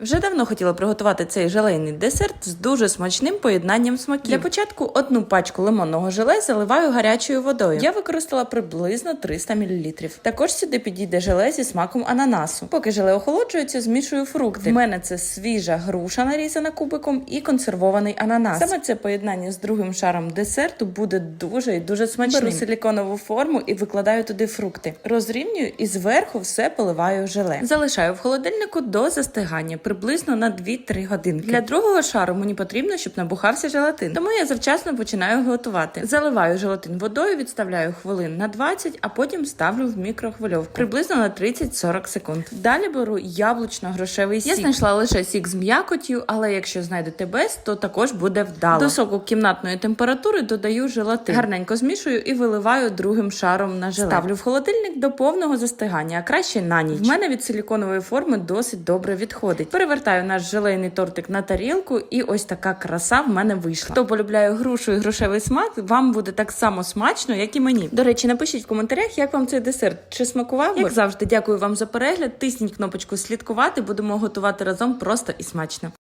Вже давно хотіла приготувати цей желейний десерт з дуже смачним поєднанням смаків. Для початку одну пачку лимонного желе заливаю гарячою водою. Я використала приблизно 300 мл. Також сюди підійде желе зі смаком ананасу. Поки желе охолоджується, змішую фрукти. В мене це свіжа груша, нарізана кубиком, і консервований ананас. Саме це поєднання з другим шаром десерту буде дуже і дуже смачним. Беру силіконову форму і викладаю туди фрукти. Розрівнюю і зверху все поливаю желе. Залишаю в холодильнику до застигання приблизно на 2-3 годинки. Для другого шару мені потрібно, щоб набухався желатин. Тому я завчасно починаю готувати. Заливаю желатин водою, відставляю хвилин на 20, а потім ставлю в мікрохвильовку приблизно на 30-40 секунд. Далі беру яблучно-грошевий сік. Я знайшла лише сік з м'якоттю, але якщо знайдете без, то також буде вдало. До соку кімнатної температури додаю желатин. Гарненько змішую і виливаю другим шаром на желе. Ставлю в холодильник до повного застигання, а краще на ніч. В мене від силіконової форми досить добре відходить. Перевертаю наш желейний тортик на тарілку, і ось така краса в мене вийшла. Хто полюбляє грушу і грушевий смак, вам буде так само смачно, як і мені. До речі, напишіть в коментарях, як вам цей десерт. Чи смакував? Як завжди, дякую вам за перегляд. Тисніть кнопочку слідкувати. Будемо готувати разом просто і смачно.